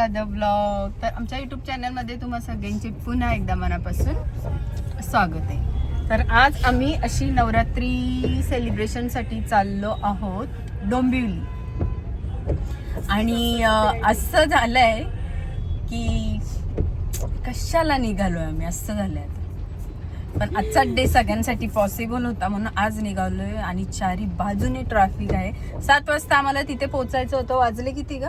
Jadhav blog तर आमच्या YouTube चॅनलमध्ये तुम्हा सगळ्यांचे पुन्हा एकदा मनापासून स्वागत आहे. तर आज आम्ही अशी नवरात्री सेलिब्रेशनसाठी चाललो आहोत डोंबिवली. आणि असं झालंय की कशाला निघालोय आम्ही? असं झालंय पण आजचा डे सगळ्यांसाठी पॉसिबल होता म्हणून आज निघालोय आणि चारी बाजूने ट्रॅफिक आहे. सात वाजता आम्हाला तिथे पोहोचायचं होतं. वाजले किती ग?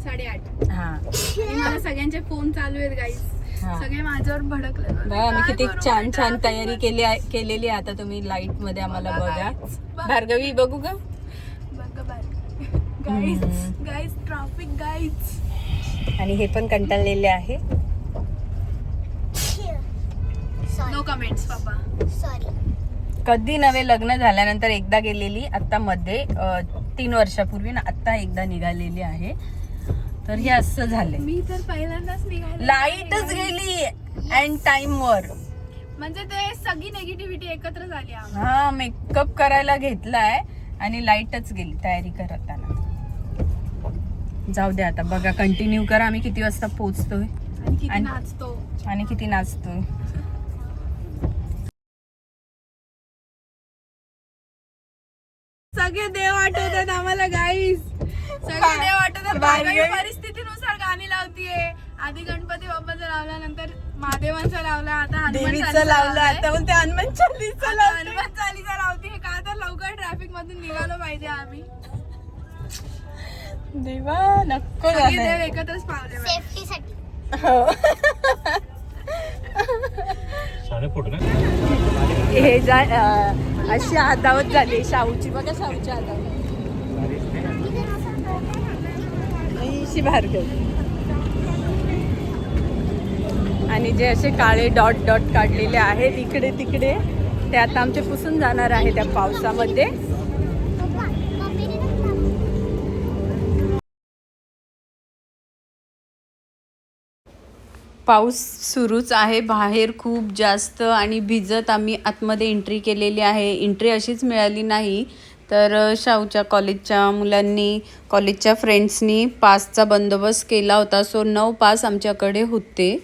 साडेआठ. हा. आणि मला सगळ्यांचे फोन चालू आहेत गाईस हा. सगळे माझ्यावर भडकले. बघा आम्ही किती छान छान तयारी केली आहे- केलेली आहे आता तुम्ही लाइटमध्ये आम्हाला बघा. भार्गवी बघू का? गाईज हम्म. गाईज ट्रॅफिक गाईज आणि हे पण कंटाळलेले आहे. नो कमेंट्स पापा कधी नवे लग्न झाल्यानंतर एकदा गेलेली आता मध्ये अं, तीन वर्षापूर्वी ना आता एकदा निघालेली आहे. तर हे असं झालंय. मी तर पहिल्यांदाच निघाले. लाईटच गेली अँड टाइम वर. म्हणजे ते सगळी नेगेटिव्हिटी एकत्र झाली. हा मेकअप करायला घेतलाय आणि लाईटच गेली तयारी करताना. जाऊ दे आता बघा कंटिन्यू करा. आम्ही किती वाजता पोहोचतोय? आणि किती नाचतो. आणि किती नाचतोय? सगळे देव आठवतात आम्हाला गाईस सगळे देव आठवतात परिस्थितीनुसार गाणी लावतीये आधी गणपती बाप्पाचं लावला नंतर महादेवांचं लावला आता देवीचं लावलं. आता बोलते हनुमान चालीसा आता लावते. हनुमान चालीसा लावते का तर लवकर ट्रॅफिक मधून निघालो पाहिजे आम्ही देवा नको. एकत्रच पावले पाहिजे. हो. हे जा अशी आदावत झाली शाहूची. बघा शाहूची आदावत. बाहेर आणि जे असे काळे डॉट डॉट काढलेले आहेत इकडे तिकडे ते आता आमचे पुसून जाणार आहे त्या पावसामध्ये. पाऊस सुरूच आहे. बाहेर खूप जास्त आणि भिजत आम्ही आतमध्ये एंट्री केलेली आहे. एंट्री अशीच मिळाली नाही. तर शाहूच्या कॉलेजच्या मुलांनी कॉलेजच्या फ्रेंड्सनी पासचा बंदोबस्त केला होता. सो नऊ पास आमच्याकडे होते.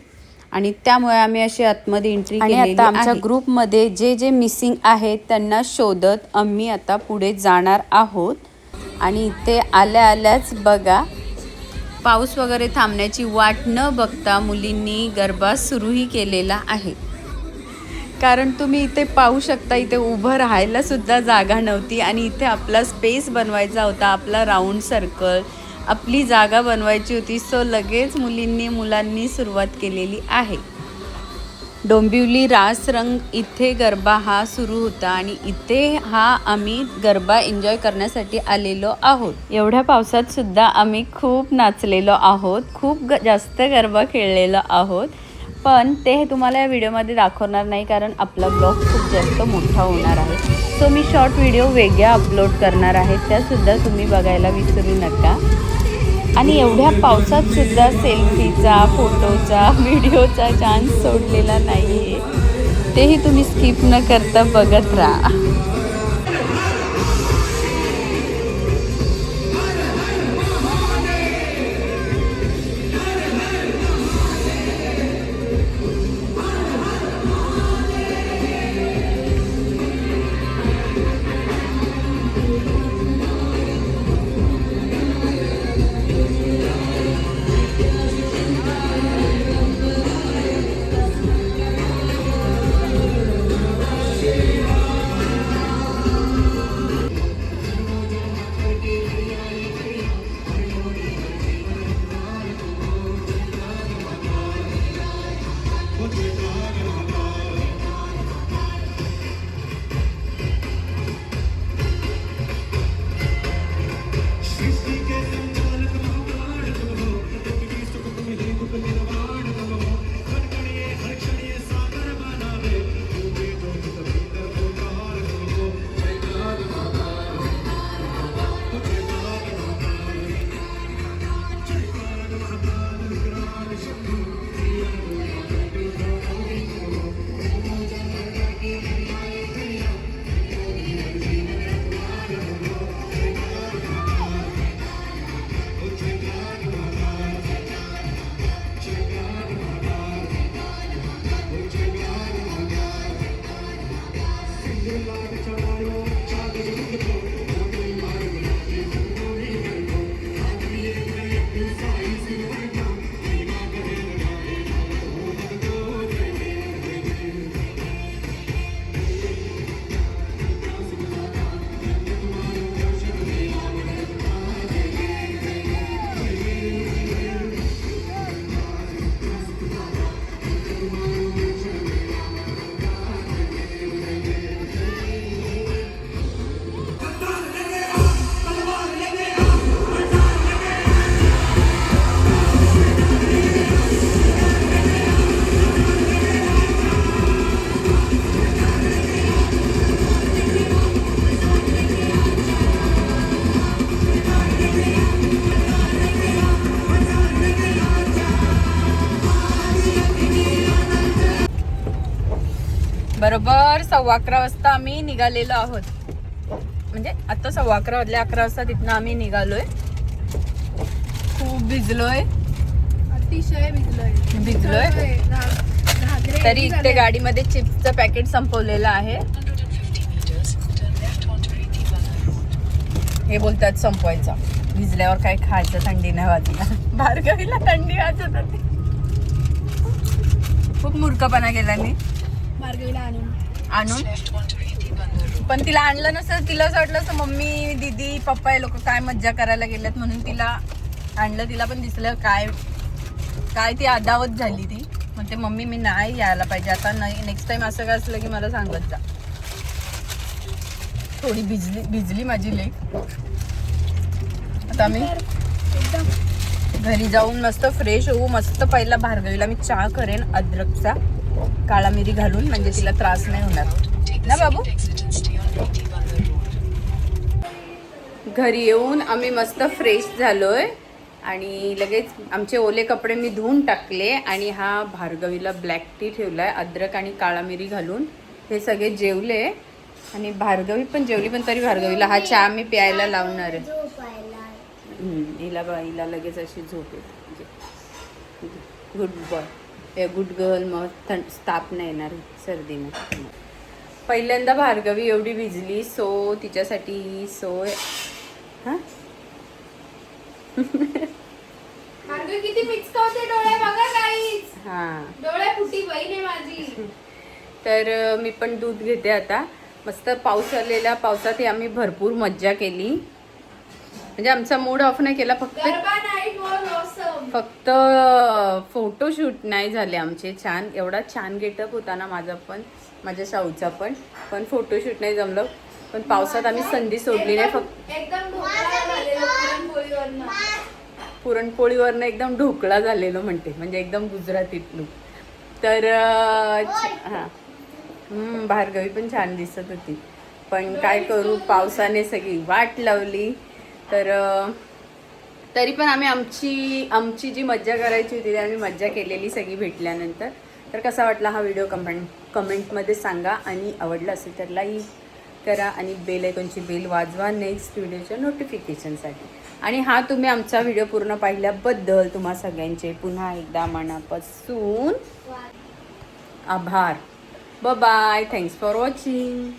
आणि त्यामुळे आम्ही अशी आतमध्ये एंट्री आणि केलेली आता आमच्या आहे. ग्रुपमध्ये जे जे मिसिंग आहेत त्यांना शोधत आम्ही आता पुढे जाणार आहोत. आणि इथे आल्या आल्याच बघा पाऊस वगैरे थांबण्याची वाट न बघता मुलींनी गरबा सुरूही केलेला आहे. कारण तुम्ही इथे पाहू शकता इथे उभं राहायला सुद्धा जागा नव्हती आणि इथे आपला स्पेस बनवायचा होता आपला राऊंड सर्कल आपली जागा बनवायची होती. सो लगेच मुलींनी मुलांनी सुरुवात केलेली आहे. डोंबिवली रास रंग इथे गरबा हा सुरू होता आणि इथे हा आम्ही गरबा एन्जॉय करण्यासाठी आलेलो आहोत. एवढ्या पावसात सुद्धा आम्ही खूप नाचलेलो आहोत खूप ग जास्त गरबा खेळलेलो आहोत. पण ते तुम्हाला या व्हिडिओमध्ये दाखवणार नाही कारण आपला ब्लॉग खूप जास्त मोठा होणार आहे. सो मी शॉर्ट व्हिडिओ वेगळ्या अपलोड करणार आहे त्यासुद्धा तुम्ही बघायला विसरू नका. आणि एवढ्या पावसात सुद्धा सेल्फीचा फोटोचा व्हिडिओचा चान्स सोडलेला नाही आहे तेही तुम्ही स्किप न करता बघत राहा. बरोबर सव्वा अकरा वाजता आम्ही निघालेलो आहोत. म्हणजे आता सव्वा अकरा वाजले अकरा वाजता तिथनं आम्ही निघालोय. खूप भिजलोय. अतिशय भिजलोय. भिजलोय? तरी इथे. गाडीमध्ये चिप्सचं पॅकेट संपवलेलं आहे. हे बोलतात संपवायचं. भिजल्यावर काय खायचं थंडी नाही वाजला भार्गवीला थंडी वाजत होती. खूप मूर्खपणा केला मी. भार्गवीला आणून. आणून? पण तिला आणलं नसतं तिला असं वाटलं असं मम्मी दीदी पप्पा हे लोक काय मज्जा करायला गेलेत? म्हणून तिला आणलं तिला पण दिसलं काय काय ती अदावत झाली ती. म्हणते मम्मी मी नाही यायला पाहिजे आता नाही नेक्स्ट टाइम असं काय असलं की मला सांगत जा. थोडी भिजली भिजली माझी लेक. आता एकदम. घरी जाऊन मस्त फ्रेश होऊ मस्त पहिला भार्गवीला मी चहा करेन अद्रकचा. काळा मिरी घालून म्हणजे तिला त्रास नाही होणार. ना बाबू? घरी येऊन आम्ही मस्त फ्रेश झालोय. आणि लगेच आमचे ओले कपडे मी धुवून टाकले आणि हा भार्गवीला ब्लॅक टी ठेवलाय अद्रक आणि काळा मिरी घालून. हे सगळे जेवले. आणि भार्गवी पण जेवली पण तरी भार्गवीला हा चहा मी प्यायला लावणार आहे. हिला बा हिला लगेच अशी झोप येते. म्हणजे गुड बॉय. गुड गर्ल मग थंड ताप नाही येणार सर्दीनं. पहिल्यांदा भार्गवी एवढी भिजली सो तिच्यासाठी ही सोय हां? भार्गवी किती मिक्स होते डोळे बघा काहीच हां. डोळे फुटी बहीण आहे माझी. तर मी पण दूध घेते आता. मस्त पाऊस आलेला पावसात आम्ही भरपूर मज्जा केली. म्हणजे आमचा मूड ऑफ नाही केला फक्त फक्त फोटोशूट नाही झाले आमचे छान. एवढा छान गेटअप होता ना माझा पण माझ्या शाहूचा पण. पण फोटोशूट नाही जमलं. पण पावसात आम्ही संधी सोडली नाही फक्त पुरणपोळीवरनं. एकदम ढोकळा झालेलो म्हणते म्हणजे एकदम गुजरातीत लुक तर हां. भार्गवी पण छान दिसत होती. पण काय करू पावसाने सगळी वाट लावली. तर तरी पण आम्ही आमची आमची जी मज्जा करायची होती ती आम्ही मज्जा केलेली सगळी भेटल्यानंतर. तर कसा वाटला हा व्हिडिओ कमेंट कमेंटमध्ये सांगा आणि आवडला असेल तर लाईक करा आणि बेल आयकॉनची बेल वाजवा नेक्स्ट व्हिडिओच्या नोटिफिकेशनसाठी. आणि हा तुम्ही आमचा व्हिडिओ पूर्ण पाहिल्याबद्दल तुम्हा सगळ्यांचे पुन्हा एकदा मनापासून आभार. ब बाय थँक्स फॉर वॉचिंग